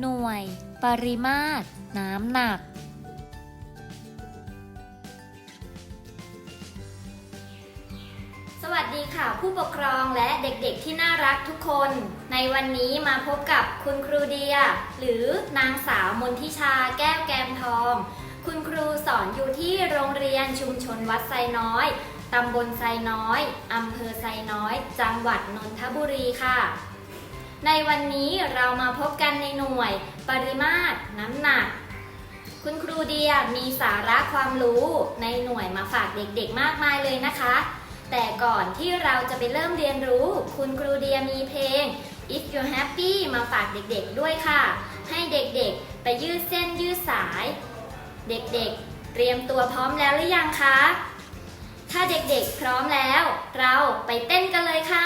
หน่วย ปริมาตร น้ำหนัก ผู้ปกครองและเด็กๆที่น่ารักทุกคน ในวันนี้มาพบกับคุณครูเดีย หรือนางสาวมนทิชาแก้วแกมทอง คุณครูสอนอยู่ที่โรงเรียนชุมชนวัดไซน้อยตำบลไซน้อยอำเภอไซน้อย จังหวัดนนทบุรีค่ะ ในวันนี้เรามาพบกันในหน่วย ปริมาตร น้ำหนัก คุณครูเดียมีสาระความรู้ในหน่วยมาฝากเด็กๆ มากมายเลยนะคะ แต่ก่อนที่เราจะไปเริ่มเรียนรู้ คุณครูเดียมีเพลง If You're Happy มาฝากเด็กๆด้วยค่ะ ให้เด็กๆไปยืดเส้นยืดสาย เด็กๆ เตรียมตัวพร้อมแล้วหรือยังคะ ถ้าเด็กๆพร้อมแล้ว เราไปเต้นกันเลยค่ะ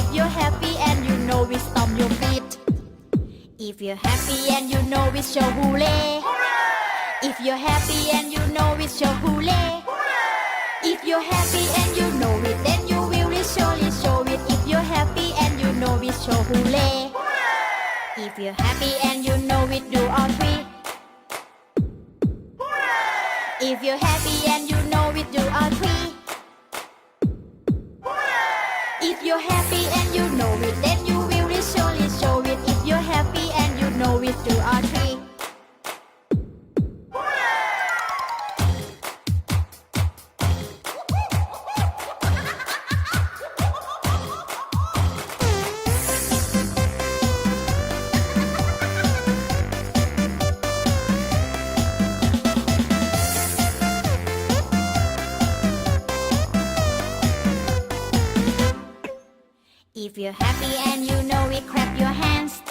If you're happy and you know it, show hooray. If you're happy and you know it, show hooray. If you're happy and you know it, then you will surely show it. If you're happy and you know it, show hooray. If you're happy and you know it, do all three. If you're happy and you know it, do all three. If you're happy and you know it, clap your hands.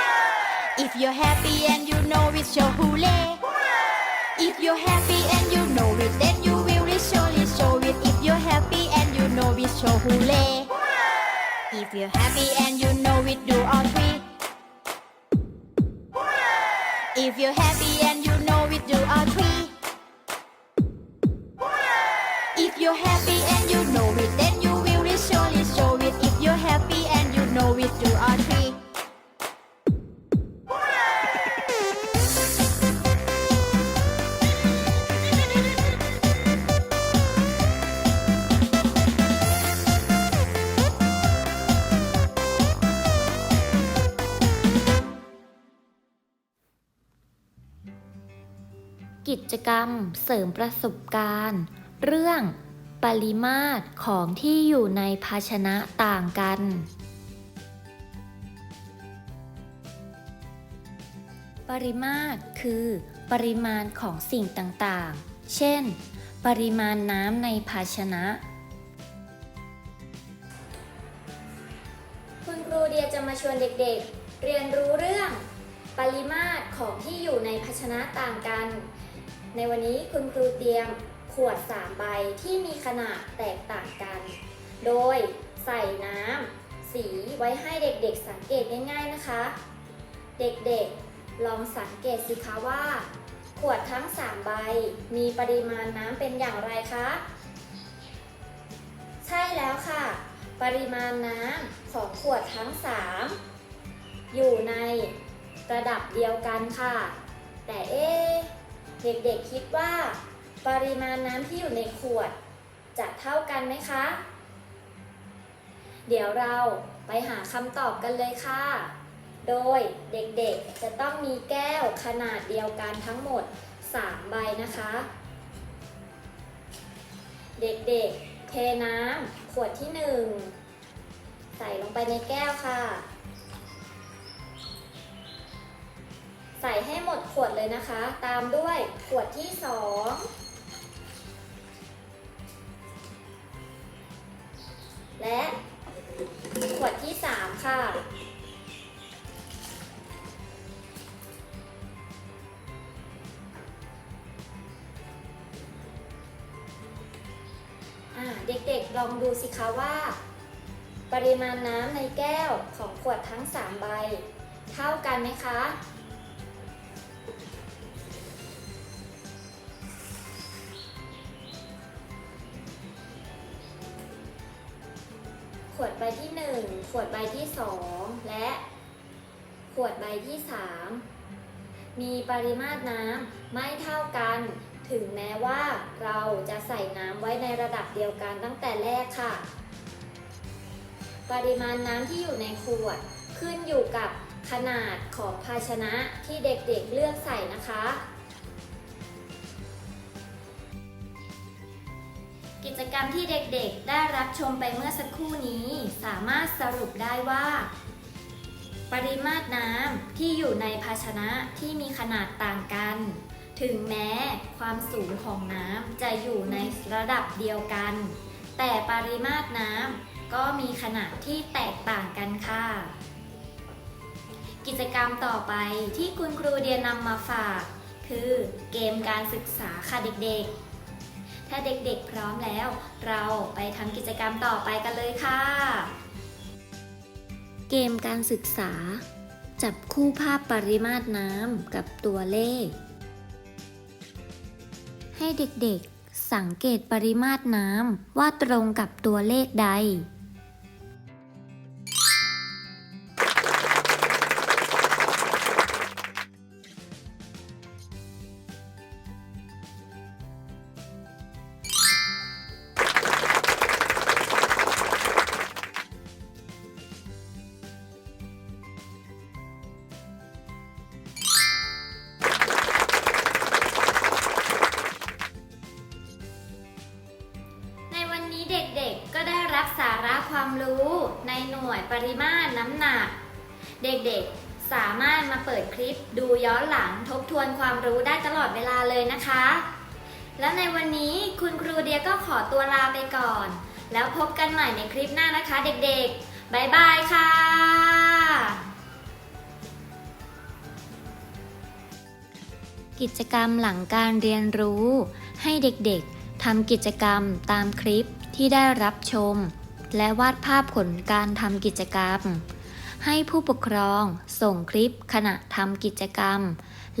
If you're happy and you know it, show hooray. If you're happy and you know it, then you will surely show it. If you're happy and you know it, show hooray. If you're happy and you know it, do all three. If you're happy กิจกรรมเสริมประสบการณ์ เรื่องปริมาตรของที่อยู่ในภาชนะต่างกัน ปริมาตรคือปริมาณของสิ่งต่างๆ เช่น ปริมาณน้ำในภาชนะ คุณครูเดียจะมาชวนเด็กๆ เรียนรู้เรื่อง ปริมาตรของที่อยู่ในภาชนะต่างกัน ในวันนี้คุณครูเตรียมขวด 3 ใบที่มีขนาดแตกต่างกัน โดยใส่น้ำสีไว้ให้เด็กๆสังเกตง่ายๆนะคะ เด็กๆลองสังเกตสิคะว่า ขวดทั้ง 3 ใบ มีปริมาณน้ำเป็นอย่างไรคะ ใช่แล้วค่ะ ปริมาณน้ำของขวดทั้ง 3 อยู่ในระดับเดียวกันค่ะ แต่เอ๊ เด็กๆคิดว่า ปริมาณน้ำที่อยู่ในขวด จะเท่ากันไหมคะ เดี๋ยวเราไปหาคำตอบกันเลยค่ะ โดยเด็กๆจะต้องมีแก้วขนาดเดียวกันทั้งหมด 3 ใบนะคะ เด็กๆ เทน้ำขวดที่ 1 ใส่ลงไปในแก้วค่ะ ใส่ให้หมดขวดเลยนะคะ ตามด้วยขวดที่2และขวดที่3ค่ะอ่าเด็กๆลองดูสิคะว่า ปริมาณน้ำในแก้วของขวดทั้ง 3 ใบ เท่ากันไหมคะ วดใบที่ 1 ขวดใบที่ 2 และ ขวดใบที่ 3 มีปริมาตรน้ำไม่เท่ากัน ถึงแม้ว่าเราจะใส่น้ำไว้ในระดับเดียวกันตั้งแต่แรกค่ะ ปริมาณน้ำที่อยู่ในขวดขึ้นอยู่กับขนาดของภาชนะที่เด็กๆเลือกใส่นะคะ กิจกรรมที่เด็กๆ ได้รับชมไปเมื่อสักครู่นี้ สามารถสรุปได้ว่า ปริมาตรน้ำที่อยู่ในภาชนะที่มีขนาดต่างกัน ถึงแม้ความสูงของน้ำจะอยู่ในระดับเดียวกัน แต่ปริมาตรน้ำก็มีขนาดที่แตกต่างกันค่ะ กิจกรรมต่อไปที่คุณครูเดียนำมาฝาก คือเกมการศึกษาค่ะเด็กๆ ถ้าเด็กๆพร้อมแล้ว เราไปทำกิจกรรมต่อไปกันเลยค่ะ เกมการศึกษา จับคู่ภาพปริมาตรน้ำกับตัวเลข ให้เด็กๆสังเกตปริมาตรน้ำว่าตรงกับตัวเลขใด ระความรู้ในหน่วยปริมาตรน้ำหนัก เด็กๆสามารถมาเปิดคลิปดูย้อนหลังทบทวนความรู้ได้ตลอดเวลาเลยนะคะ แล้วในวันนี้คุณครูเดียก็ขอตัวลาไปก่อน แล้วพบกันใหม่ในคลิปหน้านะคะเด็กๆ บ๊ายบายค่ะกิจกรรมหลังการเรียนรู้ ให้เด็กๆทำกิจกรรมตามคลิปที่ได้รับชม และวาดภาพผลการทำกิจกรรม ให้ผู้ปกครองส่งคลิปขณะทำกิจกรรม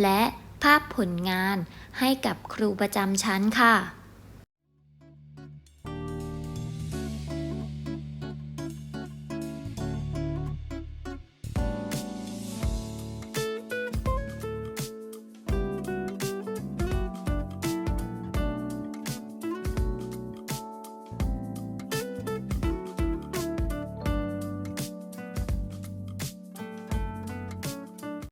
และภาพผลงานให้กับครูประจำชั้นค่ะ